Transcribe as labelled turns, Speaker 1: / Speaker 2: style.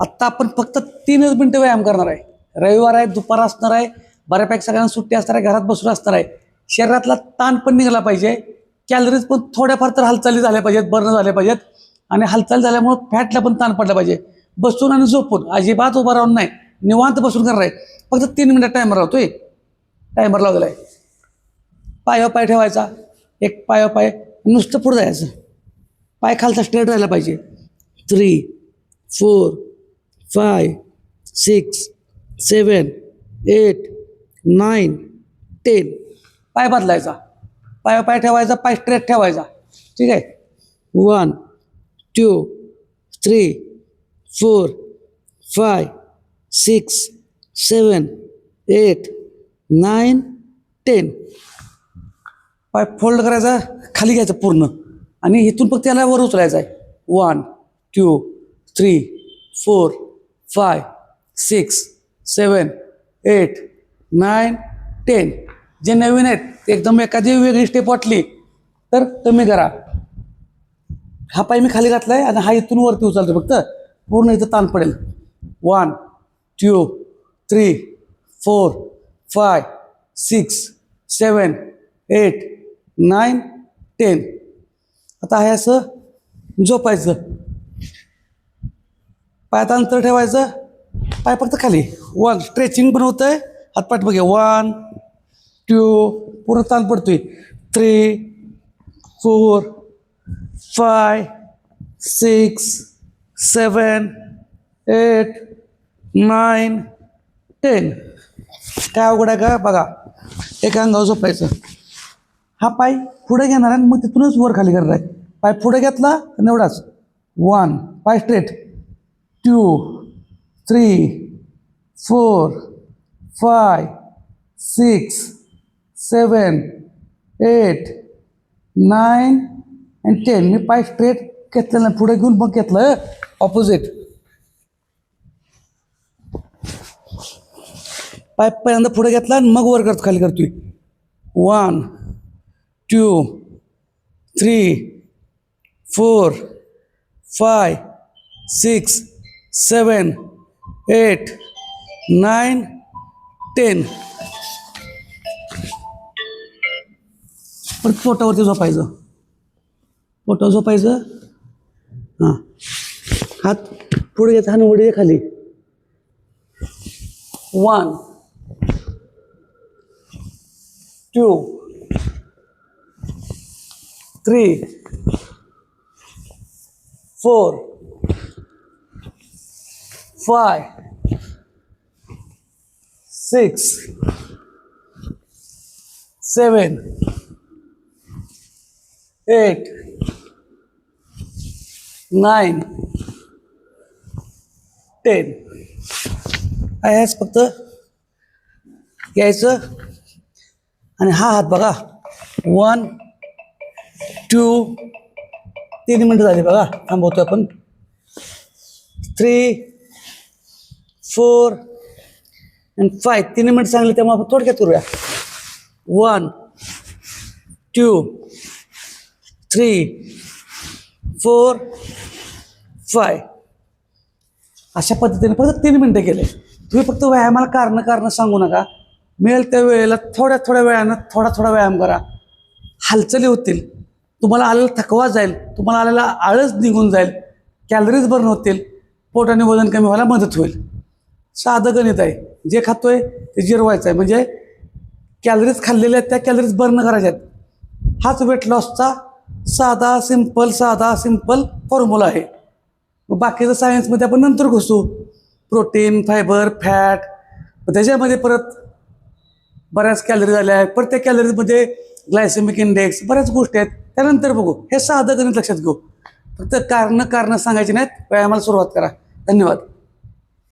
Speaker 1: आत्ता आपण फक्त तीनच मिनटं व्यायाम करणार आहे. रविवार आहे दुपार असणार आहे बऱ्यापैकी सगळ्यांना सुट्टी असणार आहे घरात बसून असणार आहे. शरीरातला ताण पण निघाला पाहिजे. कॅलरीज पण थोड्याफार तर हालचाली झाल्या पाहिजेत बर्न झाल्या पाहिजेत. आणि हालचाल झाल्यामुळं फॅटला पण ताण पडला पाहिजे. बसून आणि झोपून अजिबात उभं राहून नाही. निवांत बसून करणार आहे. फक्त तीन मिनटं टायमर आहे टायमर लावलेला आहे. पायावर पाय ठेवायचा. एक पायावर पाय. नुसतं पुढं जायचं. पाय खालचा स्ट्रेट राहायला पाहिजे. Three four five six seven eight nine ten. पाय बदलायचा. पाय पाय ठेवायचा पाय स्ट्रेट ठेवायचा. ठीक आहे? One two three four five six seven eight nine ten. पाय फोल्ड करायचा खाली घ्यायचा पूर्ण. आणि इथून फक्त त्याला वर उचलायचं आहे. One two three four five six seven eight nine ten. जे नवीन आहेत एकदम एखादी वेगळी स्टेप वाटली तर कमी करा. हा पाय मी खाली घातला आहे आणि हा इथून वरती उचलतो फक्त. पूर्ण इथं ताण पडेल. One two three four five six seven eight nine ten आता आहे असं झोपायचं. पायात अंतर ठेवायचं. पाय फक्त खाली. वन स्ट्रेचिंग पण होतं आहे हातपाठ बघे वन टू पूर्ण ताण पडतोय. Three four five six seven eight nine ten काय अवघड आहे का? बघा. एका अंगावर झोपायचं. हा पाय पुढे घेणार आहे आणि मग तिथूनच वर खाली करणार आहे. पाय पुढे घेतला आणि एवढाच. वन पाय straight two three four five six seven eight nine and ten मी पाय स्ट्रेट घेतलं नाही पुढे घेऊन मग घेतलं. ऑपोजिट पाय पहिल्यांदा पुढे घेतला आणि मग वर करतो खाली करतोय. One two three four five six seven eight nine ten. परत पोटावरती झोपायचं. पोटावर झोपायचं. हां. हात पुढे घ्यायचा आणि उडी खाली. One two three four five six seven eight nine ten आहेच फक्त यायचं आणि हा हात बघा. वन टू तीन मिनटं झाली बघा. थांबवतो आपण. Three four. अँड फाय तीन मिनटं सांगले त्यामुळे आपण थोडक्यात करूया one two three four five अशा पद्धतीने फक्त तीन मिनटं गेले तुम्ही फक्त व्यायामाला कारणं कारणं सांगू नका. मिळेल त्या वेळेला थोड्या थोड्या वेळानं थोडा थोडा व्यायाम करा. हालचाली होतील. तुम्हाला आलेला थकवा जाईल. तुम्हाला आलेला आळस निघून जाईल. कॅलरीज बर्न होतील. पोटाने वजन कमी व्हायला मदत होईल. साधं गणित आहे. जे खातोय ते जिरवायचं आहे. म्हणजे कॅलरीज खाल्लेल्या आहेत त्या कॅलरीज बर्न करायच्या आहेत हाच वेट लॉसचा साधा सिंपल साधा सिंपल फॉर्म्युला आहे. मग बाकीचं सायन्समध्ये आपण नंतर घुसू. प्रोटीन फायबर फॅट त्याच्यामध्ये परत बऱ्याच कॅलरीज आल्या आहेत. परत त्या कॅलरीजमध्ये ग्लायसेमिक इंडेक्स बऱ्याच गोष्टी आहेत. त्यानंतर बघू. हे साधं गणित लक्षात घेऊ. फक्त कारणं कारणं सांगायची नाहीत. व्यायामाला सुरुवात करा. धन्यवाद.